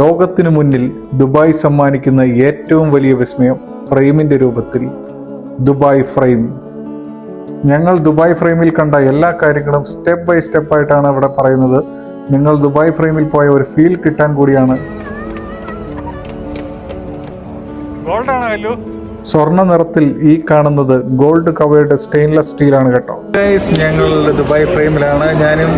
ലോകത്തിനു മുന്നിൽ ദുബായ് സമ്മാനിക്കുന്ന ഏറ്റവും വലിയ വിസ്മയം ഫ്രെയിമിന്റെ രൂപത്തിൽ. Dubai frame. ഞങ്ങൾ ദുബായ് ഫ്രെയിമിൽ കണ്ട എല്ലാ കാര്യങ്ങളും സ്റ്റെപ്പ് ബൈ സ്റ്റെപ്പ് ആയിട്ടാണ് ഇവിടെ പറയുന്നത്. നിങ്ങൾ ദുബായ് ഫ്രെയിമിൽ പോയ ഒരു ഫീൽ കിട്ടാൻ കൂടിയാണ്. സ്വർണ നിറത്തിൽ ഈ കാണുന്നത് ഗോൾഡ് കവേർഡ് സ്റ്റെയിൻലെസ് സ്റ്റീലാണ് കേട്ടോ. ഞങ്ങൾ ദുബായ് ഫ്രെയിമിലാണ്. ഞാനും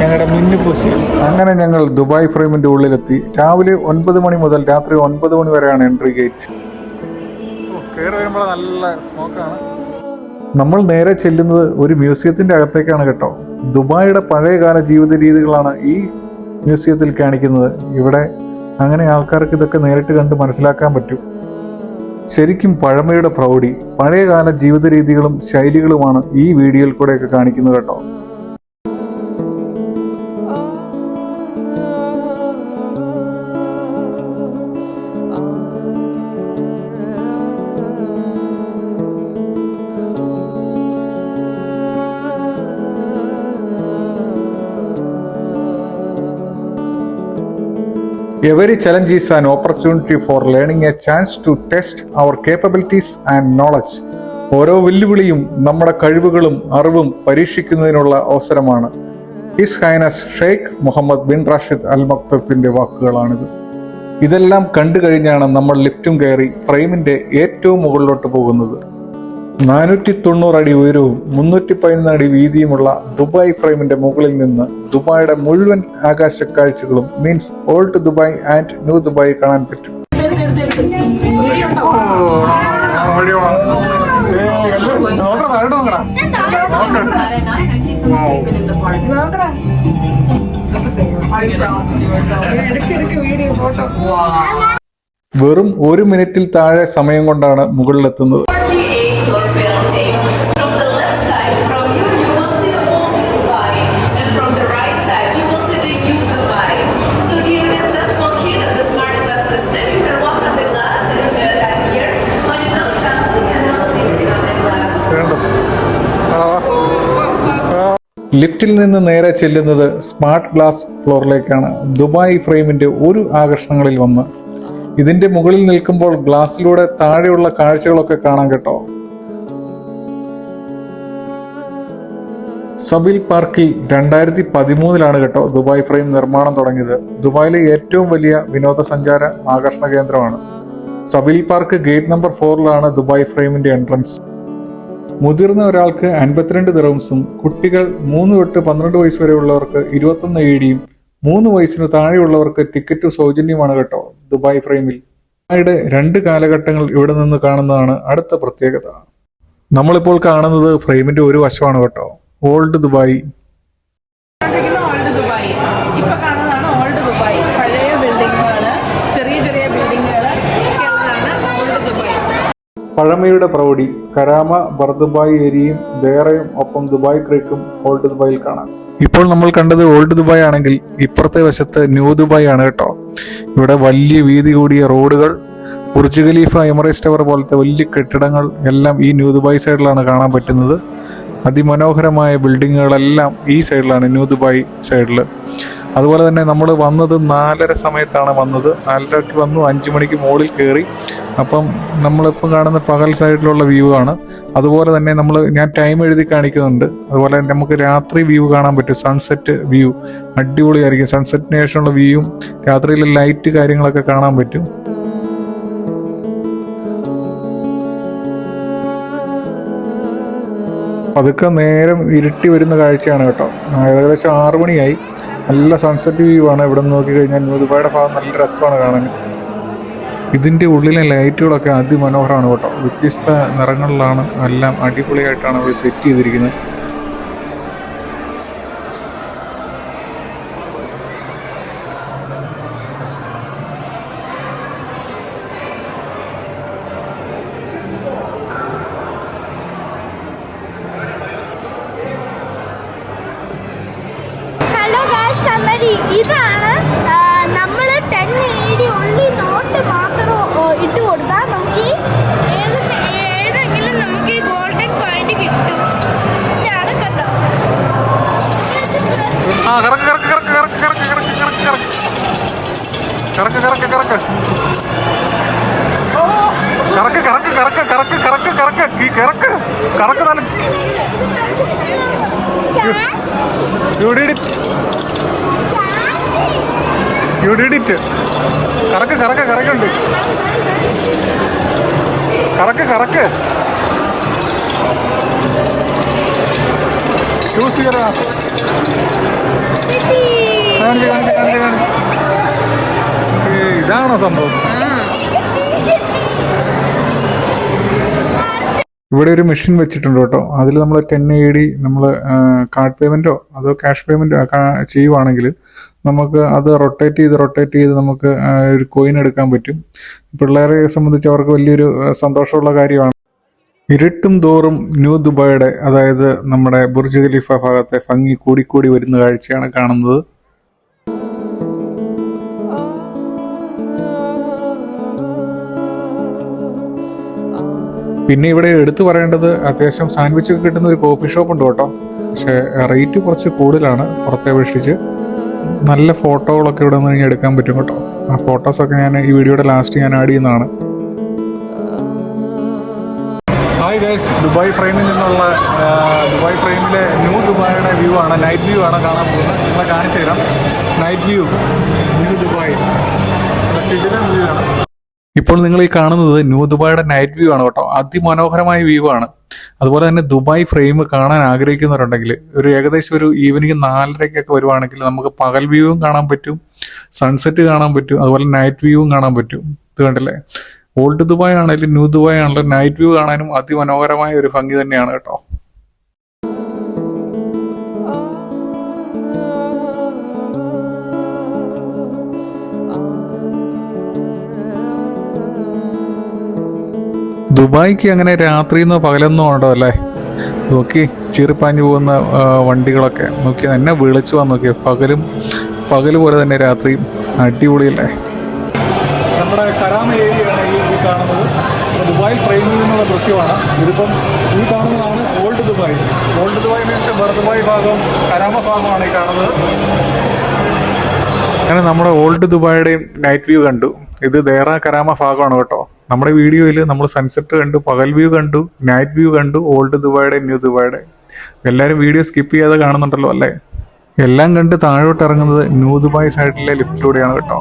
ഞങ്ങളുടെ മിന്നു പൂശി അങ്ങനെ ഞങ്ങൾ ദുബായ് ഫ്രെയിമിന്റെ ഉള്ളിലെത്തി. രാവിലെ ഒൻപത് മണി മുതൽ രാത്രി ഒൻപത് മണി വരെയാണ് എൻട്രി ഗേറ്റ്. കയറി വരുമ്പോൾ നല്ല സ്മോക്കാണ്. നമ്മൾ നേരെ ചെല്ലുന്നത് ഒരു മ്യൂസിയത്തിന്റെ അകത്തേക്കാണ് കേട്ടോ. ദുബായിയുടെ പഴയകാല ജീവിത രീതികളാണ് ഈ മ്യൂസിയത്തിൽ കാണിക്കുന്നത്. ഇവിടെ അങ്ങനെ ആൾക്കാർക്ക് ഇതൊക്കെ നേരിട്ട് കണ്ട് മനസ്സിലാക്കാൻ പറ്റും. ശരിക്കും പഴമയുടെ പ്രൗഢി പഴയകാല ജീവിത രീതികളും ശൈലികളുമാണ് ഈ വീഡിയോയിൽ കൂടെയൊക്കെ കാണിക്കുന്നത് കേട്ടോ. Every challenge is an opportunity for learning a chance to test our capabilities and knowledge. ഓരോ വെല്ലുവിളിയും നമ്മുടെ കഴിവുകളും അറിവും പരീക്ഷിക്കുന്നതിനുള്ള അവസരമാണ്. His Highness Sheikh Mohammed bin Rashid Al മക്തബിന്റെ വാക്കുകളാണിത്. ഇതെല്ലാം കണ്ടു കഴിഞ്ഞാണ് നമ്മൾ ലിഫ്റ്റും കയറി ഫ്രെയിമിന്റെ ഏറ്റവും മുകളിലോട്ട് പോകുന്നത്. നാനൂറ്റി തൊണ്ണൂറ് അടി ഉയരവും മുന്നൂറ്റി പതിനൊന്ന് അടി വീതിയുമുള്ള ദുബായ് ഫ്രെയിമിന്റെ മുകളിൽ നിന്ന് ദുബായിയുടെ മുഴുവൻ ആകാശ കാഴ്ചകളും means old Dubai and new Dubai കാണാൻ പറ്റും. വെറും ഒരു മിനിറ്റിൽ താഴെ സമയം കൊണ്ടാണ് മുകളിലെത്തുന്നത് ലിഫ്റ്റിൽ നിന്ന് നേരെ ചെല്ലുന്നത് സ്മാർട്ട് ഗ്ലാസ് ഫ്ലോറിലേക്കാണ്. ദുബായ് ഫ്രെയിമിന്റെ ഒരു ആകർഷണങ്ങളിൽ വന്ന്. ഇതിന്റെ മുകളിൽ നിൽക്കുമ്പോൾ ഗ്ലാസ്സിലൂടെ താഴെയുള്ള കാഴ്ചകളൊക്കെ കാണാൻ കേട്ടോ. സബിൽ പാർക്കിൽ രണ്ടായിരത്തി പതിമൂന്നിലാണ് കേട്ടോ ദുബായ് ഫ്രെയിം നിർമ്മാണം തുടങ്ങിയത്. ദുബായിലെ ഏറ്റവും വലിയ വിനോദസഞ്ചാര ആകർഷണ കേന്ദ്രമാണ്. സബിൽ പാർക്ക് ഗേറ്റ് നമ്പർ ഫോറിലാണ് ദുബായ് ഫ്രെയിമിന്റെ എൻട്രൻസ് മുതിർന്ന ഒരാൾക്ക് അൻപത്തിരണ്ട് ദിറംസും കുട്ടികൾ മൂന്ന് തൊട്ട് പന്ത്രണ്ട് വയസ്സ് വരെയുള്ളവർക്ക് ഇരുപത്തൊന്ന് ഏടിയും മൂന്ന് വയസ്സിന് താഴെയുള്ളവർക്ക് ടിക്കറ്റ് സൗജന്യമാണ് കേട്ടോ ദുബായ് ഫ്രെയിമിൽ. ദുബായിയുടെ രണ്ട് കാലഘട്ടങ്ങൾ ഇവിടെ നിന്ന് കാണുന്നതാണ് അടുത്ത പ്രത്യേകത. നമ്മളിപ്പോൾ കാണുന്നത് ഫ്രെയിമിന്റെ ഒരു വശമാണ് കേട്ടോ. Old Dubai. കാണിക്കുന്ന ഓൾഡ് ദുബായ്. ഇപ്പൊ കാണുന്നതാണ് ഓൾഡ് ദുബായ്. പഴയ ചെറിയ ഓൾഡ് ദുബായ്. പഴമയുടെ പ്രൗഢി കരാമ ബർദുബായ് ഏരിയയും ദേറയും ഒപ്പം ദുബായ് ക്രീക്കും ഓൾഡ് ദുബായിൽ കാണാം. ഇപ്പോൾ നമ്മൾ കണ്ടത് ഓൾഡ് ദുബായ് ആണെങ്കിൽ ഇപ്പുറത്തെ വശത്ത് ന്യൂ ദുബായ് ആണ് കേട്ടോ. ഇവിടെ വലിയ വീതി കൂടിയ റോഡുകൾ ബുർജ് ഖലീഫ എമറേസ് ടവർ പോലത്തെ വലിയ കെട്ടിടങ്ങൾ എല്ലാം ഈ ന്യൂ ദുബായ് സൈഡിലാണ് കാണാൻ പറ്റുന്നത്. അതിമനോഹരമായ ബിൽഡിങ്ങുകളെല്ലാം ഈ സൈഡിലാണ് ന്യൂ ദുബായ് സൈഡിൽ. അതുപോലെ തന്നെ നമ്മൾ വന്നത് നാലര സമയത്താണ് വന്നത്. നാലരയ്ക്ക് വന്നു അഞ്ച് മണിക്ക് മുകളിൽ കയറി. അപ്പം നമ്മളിപ്പം കാണുന്ന പകൽ സൈഡിലുള്ള വ്യൂ ആണ്. അതുപോലെ തന്നെ നമ്മൾ ഞാൻ ടൈം എഴുതി കാണിക്കുന്നുണ്ട്. അതുപോലെ നമുക്ക് രാത്രി വ്യൂ കാണാൻ പറ്റും. Sunset view. അടിപൊളിയായിരിക്കും. സൺസെറ്റിന് ശേഷമുള്ള വ്യൂയും രാത്രിയിലെ ലൈറ്റ് കാര്യങ്ങളൊക്കെ കാണാൻ പറ്റും. പതുക്കെ നേരം ഇരുട്ടി വരുന്ന കാഴ്ചയാണ് കേട്ടോ. ഏകദേശം ആറു മണിയായി. നല്ല സൺസെറ്റ് വ്യൂ ആണ്. ഇവിടെ നിന്ന് നോക്കി കഴിഞ്ഞാൽ ന്യൂ ദുബായുടെ ഭാഗം നല്ല രസമാണ് കാണാൻ. ഇതിന്റെ ഉള്ളിലെ ലൈറ്റുകളൊക്കെ അതിമനോഹരമാണ് കേട്ടോ. വ്യത്യസ്ത നിറങ്ങളിലാണ് എല്ലാം അടിപൊളിയായിട്ടാണ് അവർ സെറ്റ് ചെയ്തിരിക്കുന്നത്. ഇതാണ് നമ്മൾ ടെൻ എ ഡി ഉള്ളി നോട്ട് മാത്രം ഇട്ട് കൊടുത്താൽ നമുക്ക് ഈ ഏതെങ്കിലും നമുക്ക് ഈ ഗോൾഡൻ പോയിന്റ് കിട്ടും ഇതാണ് കണ്ടോ ആ കറക്ക് കറക്ക് കറക്ക് കറക്ക് കറക്ക് കറക്ക് കറക്ക് കറക്ക് കറക്ക് കറക്ക് കറക്ക് കറക്ക് കറക്ക് കറക്ക് കറക്ക് കറക്ക് കറക്ക് ഈ കറക്ക് കറക്ക് തന്നെ you did it you did it correct correct കറക്കുണ്ട്. Correct correct. Choose ചെയ്യടാ കാണിച്ച് കാണിച്ച് കാണിച്ച് കാണിച്ച് ഇതാണോ സംഭവം? ഇവിടെ ഒരു മെഷീൻ വെച്ചിട്ടുണ്ട് കേട്ടോ. അതിൽ നമ്മൾ ടെൻ എ ഡി നമ്മൾ കാർഡ് പേയ്മെന്റോ അതോ ക്യാഷ് പേയ്മെന്റോ ചെയ്യുവാണെങ്കിൽ നമുക്ക് അത് റൊട്ടേറ്റ് ചെയ്ത് റൊട്ടേറ്റ് ചെയ്ത് നമുക്ക് ഒരു കോയിൻ എടുക്കാൻ പറ്റും. പിള്ളേരെ സംബന്ധിച്ച് അവർക്ക് വലിയൊരു സന്തോഷമുള്ള കാര്യമാണ്. ഇരുട്ടും തോറും ന്യൂ ദുബായുടെ അതായത് നമ്മുടെ ബുർജ് ഖലീഫ ഭാഗത്തെ ഭംഗി കൂടിക്കൂടി വരുന്ന കാഴ്ചയാണ് കാണുന്നത്. പിന്നെ ഇവിടെ എടുത്തു പറയേണ്ടത് അത്യാവശ്യം സാൻഡ്വിച്ച് ഒക്കെ കിട്ടുന്ന ഒരു കോഫി ഷോപ്പ് ഉണ്ട് കേട്ടോ. പക്ഷേ റേറ്റ് കുറച്ച് കൂടുതലാണ് പുറത്തെ അപേക്ഷിച്ച്. നല്ല ഫോട്ടോകളൊക്കെ ഇവിടെ നിന്ന് എടുക്കാൻ പറ്റും കേട്ടോ. ആ ഫോട്ടോസൊക്കെ ഞാൻ ഈ വീഡിയോയുടെ ലാസ്റ്റ് ഞാൻ ആഡ് ചെയ്യുന്നതാണ്. ഹായ് ഗൈസ് ദുബായ് ഫ്രെയിമിൽ നിന്നുള്ള ദുബായ് ഫ്രെയിമിലെ ന്യൂ ദുബായുടെ വ്യൂ ആണ് നൈറ്റ് വ്യൂ ആണ് കാണാൻ പോകുന്നത്. നിങ്ങളെ കാണിച്ചു തരാം night view new Dubai view ആണ്. ഇപ്പോൾ നിങ്ങൾ ഈ കാണുന്നത് ന്യൂ ദുബായുടെ നൈറ്റ് വ്യൂ ആണ് കേട്ടോ. അതിമനോഹരമായ വ്യൂ ആണ്. അതുപോലെ തന്നെ ദുബായ് ഫ്രെയിം കാണാൻ ആഗ്രഹിക്കുന്നവരുണ്ടെങ്കിൽ ഒരു ഏകദേശം ഒരു ഈവനിങ് നാലരയ്ക്കൊക്കെ വരുവാണെങ്കിൽ നമുക്ക് പകൽ വ്യൂവും കാണാൻ പറ്റും സൺസെറ്റ് കാണാൻ പറ്റും അതുപോലെ നൈറ്റ് വ്യൂവും കാണാൻ പറ്റും. ഇത് കണ്ടില്ലേ? ഓൾഡ് ദുബായ് ആണെങ്കിലും ന്യൂ ദുബായ് ആണെങ്കിലും നൈറ്റ് വ്യൂ കാണാനും അതിമനോഹരമായ ഒരു ഭംഗി തന്നെയാണ് കേട്ടോ. ദുബായിക്ക് അങ്ങനെ രാത്രിന്നോ പകലെന്നോ ഉണ്ടോ അല്ലേ? നോക്കി ചീറിപ്പാഞ്ഞു പോകുന്ന വണ്ടികളൊക്കെ. നോക്കി എന്നെ വിളിച്ചു വന്ന് നോക്കിയ പകലും പകൽ പോലെ തന്നെ രാത്രിയും അടിപൊളിയല്ലേ? നമ്മുടെ ഏരിയയാണ് ഈ കാണുന്നത്. ദുബായ് ട്രെയിനിൽ നിന്നുള്ള ദൃശ്യമാണ്. ഇതിപ്പം ഈ കാണുന്നതാണ് old Dubai. Old Dubai means Bur Dubai ഭാഗം കരാമ ഭാഗമാണ് ഈ കാണുന്നത്. അങ്ങനെ നമ്മുടെ ഓൾഡ് ദുബായുടെയും നൈറ്റ് വ്യൂ കണ്ടു. ഇത് ദേറ കരാമ ഭാഗമാണ് കേട്ടോ. നമ്മുടെ വീഡിയോയിൽ നമ്മൾ സൺസെറ്റ് കണ്ടു പകൽ വ്യൂ കണ്ടു നൈറ്റ് വ്യൂ കണ്ടു ഓൾഡ് ദുബായുടെ ന്യൂ ദുബായുടെ എല്ലാവരും വീഡിയോ സ്കിപ്പ് ചെയ്യാതെ കാണുന്നുണ്ടല്ലോ അല്ലേ? എല്ലാം കണ്ട് താഴോട്ട് ഇറങ്ങുന്നത് ന്യൂ ദുബായ് സൈഡിലെ ലിഫ്റ്റിലൂടെയാണ് കേട്ടോ.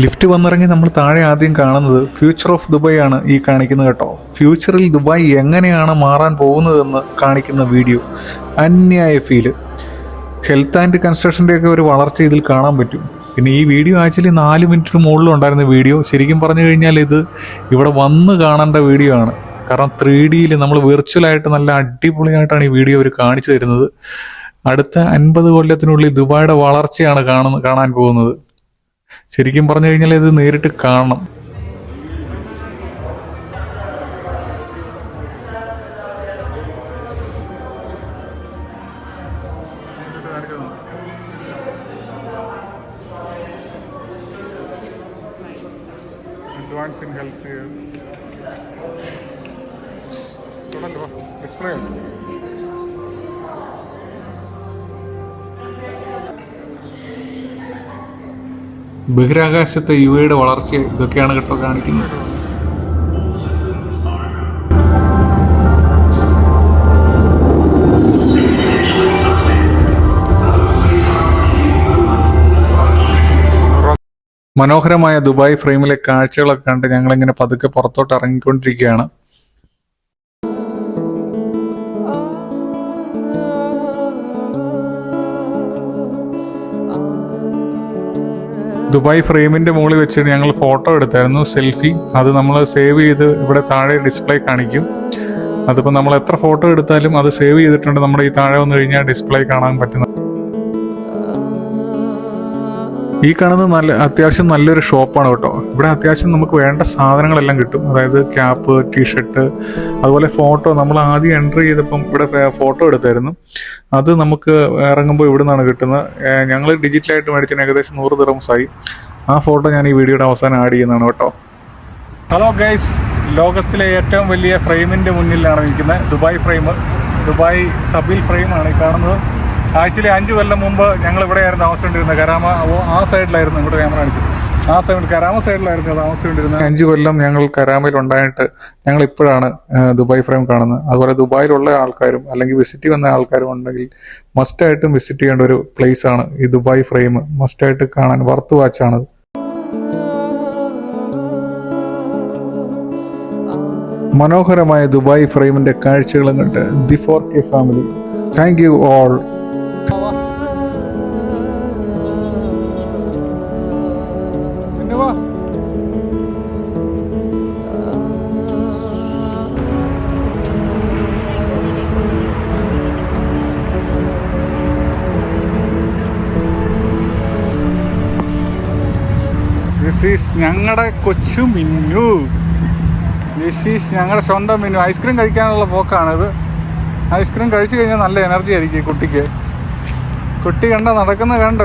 ലിഫ്റ്റ് വന്നിറങ്ങി നമ്മൾ താഴെ ആദ്യം കാണുന്നത് ഫ്യൂച്ചർ ഓഫ് ദുബായ് ആണ് ഈ കാണിക്കുന്നത് കേട്ടോ. ഫ്യൂച്ചറിൽ ദുബായ് എങ്ങനെയാണ് മാറാൻ പോകുന്നതെന്ന് കാണിക്കുന്ന വീഡിയോ അന്യായ ഫീൽ ഹെൽത്ത് ആൻഡ് കൺസ്ട്രക്ഷന്റെ ഒക്കെ ഒരു വളർച്ച ഇതിൽ കാണാൻ പറ്റും. പിന്നെ ഈ വീഡിയോ ആക്ച്വലി നാല് മിനിറ്റിന് മുകളിൽ ഉണ്ടായിരുന്ന വീഡിയോ ശരിക്കും പറഞ്ഞു കഴിഞ്ഞാൽ ഇത് ഇവിടെ വന്ന് കാണേണ്ട വീഡിയോ ആണ്. കാരണം ത്രീ ഡിയിൽ നമ്മൾ വെർച്വലായിട്ട് നല്ല അടിപൊളിയായിട്ടാണ് ഈ വീഡിയോ അവർ കാണിച്ചു തരുന്നത്. അടുത്ത അൻപത് കൊല്ലത്തിനുള്ളിൽ ദുബായുടെ വളർച്ചയാണ് കാണുന്ന കാണാൻ പോകുന്നത്. ശരിക്കും പറഞ്ഞു കഴിഞ്ഞാൽ ഇത് നേരിട്ട് കാണണം. ഡിസ്പ്ലേ ബഹിരാകാശത്തെ യു എയുടെ വളർച്ച ഇതൊക്കെയാണ് കേട്ടോ കാണിക്കുന്നത്. മനോഹരമായ ദുബായ് ഫ്രെയിമിലെ കാഴ്ചകളൊക്കെ കണ്ട് ഞങ്ങളിങ്ങനെ പതുക്കെ പുറത്തോട്ട് ഇറങ്ങിക്കൊണ്ടിരിക്കുകയാണ്. ദുബായ് ഫ്രെയിമിന്റെ മുകളിൽ വെച്ചിട്ട് ഞങ്ങൾ ഫോട്ടോ എടുത്തായിരുന്നു സെൽഫി. അത് നമ്മൾ സേവ് ചെയ്ത് ഇവിടെ താഴെ ഡിസ്പ്ലേ കാണിക്കും. അതിപ്പോൾ നമ്മൾ എത്ര ഫോട്ടോ എടുത്താലും അത് സേവ് ചെയ്തിട്ടുണ്ട്. നമ്മുടെ ഈ താഴെ വന്നു കഴിഞ്ഞാൽ ഡിസ്പ്ലേ കാണാൻ പറ്റുന്ന ഈ കാണുന്നത് നല്ല അത്യാവശ്യം നല്ലൊരു ഷോപ്പാണ് കേട്ടോ. ഇവിടെ അത്യാവശ്യം നമുക്ക് വേണ്ട സാധനങ്ങളെല്ലാം കിട്ടും. അതായത് ക്യാപ്പ് ടീഷർട്ട് അതുപോലെ ഫോട്ടോ നമ്മൾ ആദ്യം എൻട്രി ചെയ്തപ്പം ഇവിടെ ഫോട്ടോ എടുത്തായിരുന്നു. അത് നമുക്ക് ഇറങ്ങുമ്പോൾ ഇവിടെ നിന്നാണ് കിട്ടുന്നത് ഞങ്ങൾ ഡിജിറ്റലായിട്ട് മേടിച്ചതിന് ഏകദേശം നൂറ് ദിറംസായി ആ ഫോട്ടോ ഞാൻ ഈ വീഡിയോയുടെ അവസാനം ആഡ് ചെയ്യുന്നതാണ് കേട്ടോ. ഹലോ ഗൈസ് ലോകത്തിലെ ഏറ്റവും വലിയ ഫ്രെയിമിന്റെ മുന്നിലാണ് നിൽക്കുന്നത്. ദുബായ് ഫ്രെയിം ദുബായ് സബിൽ ഫ്രെയിമാണ് ഈ കാണുന്നത്. ആക്ച്വലി അഞ്ച് കൊല്ലം മുമ്പ് ഞങ്ങൾ ഇവിടെയായിരുന്നു താമസിച്ചുകൊണ്ടിരുന്നത്. കരാമ ആ സൈഡിലായിരുന്നു ഇങ്ങോട്ട് ക്യാമറ കാണിച്ചത്. ആ സൈഡ് കരാമ സൈഡിലായിരുന്നു താമസിച്ചുകൊണ്ടിരുന്നത്. അഞ്ച് കൊല്ലം ഞങ്ങൾ കരാമയിൽ ഉണ്ടായിട്ട് ഞങ്ങൾ ഇപ്പോഴാണ് ദുബായ് ഫ്രെയിം കാണുന്നത്. അതുപോലെ ദുബായിലുള്ള ആൾക്കാരും അല്ലെങ്കിൽ വിസിറ്റ് വന്ന ആൾക്കാരും ഉണ്ടെങ്കിൽ മസ്റ്റായിട്ടും വിസിറ്റ് ചെയ്യേണ്ട ഒരു പ്ലേസ് ആണ് ഈ ദുബായ് ഫ്രെയിം. മസ്റ്റായിട്ട് കാണാൻ വർത്ത് ആണ്. മനോഹരമായ ദുബായ് ഫ്രെയിമിന്റെ കാഴ്ചകളും കണ്ട് the four K family. Thank you all this is ഞങ്ങളുടെ കൊച്ചു മിന്നു. ദിസ് ഈസ് ഞങ്ങളുടെ സ്വന്തം മിന്നു. ഐസ്ക്രീം കഴിക്കാനുള്ള പോക്കാണിത്. ഐസ്ക്രീം കഴിച്ചു കഴിഞ്ഞാൽ നല്ല എനർജി ആയിരിക്കും കുട്ടിക്ക്. കുട്ടി കണ്ട നടക്കുന്ന കണ്ട?